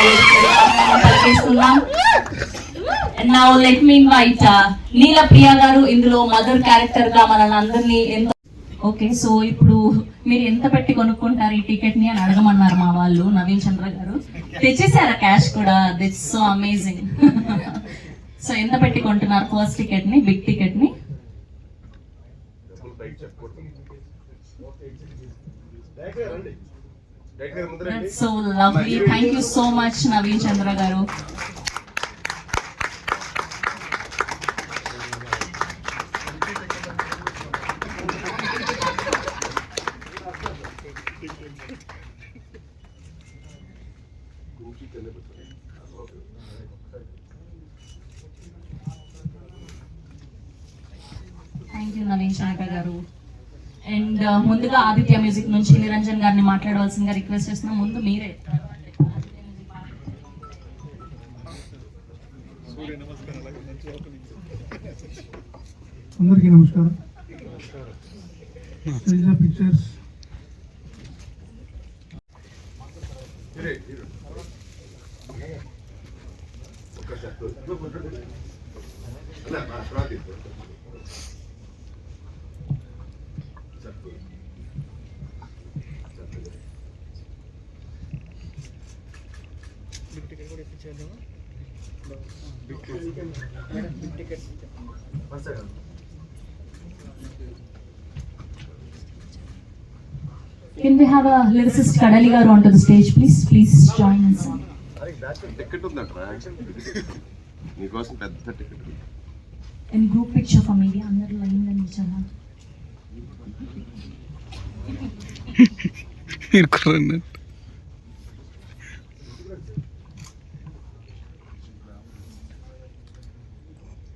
పలికిస్తున్నాం now let me invite uh, Neela Priya garu ఇందులో mother క్యారెక్టర్గా మనల్ని అందరినీ ఎంత ఓకే సో ఇప్పుడు మీరు ఎంత పెట్టి కొనుక్కుంటారు ఈ టికెట్ని అని అడగమన్నారు మా వాళ్ళు నవీన్ చంద్ర గారు. తెచ్చేసారా క్యాష్ కూడా? దిట్స్ సో అమేజింగ్ సో ఎంత పెట్టి కొంటున్నారు ఫస్ట్ టికెట్ని big టికెట్ని? So lovely thank you so much Naveen Chandra garu. Thank you Naveen Chandra గారు. అండ్ ముందుగా ఆదిత్య మ్యూజిక్ నుంచి నిరంజన్ గారిని మాట్లాడవలసిందిగా రిక్వెస్ట్ చేస్తున్నా ముందు మీరే అందరికీ నమస్కారం pictures Can we have a lyricist Kadali garu onto the stage, please? Please join us. Ticket ఉందంటరా నీకోసం పెద్ద టికెట్ ఉంది And group picture for media. అందరూ లైన్గా నిల్చోనా ఇరుక్కున్నాను సరే, డైరెక్ట్ గారు మీరు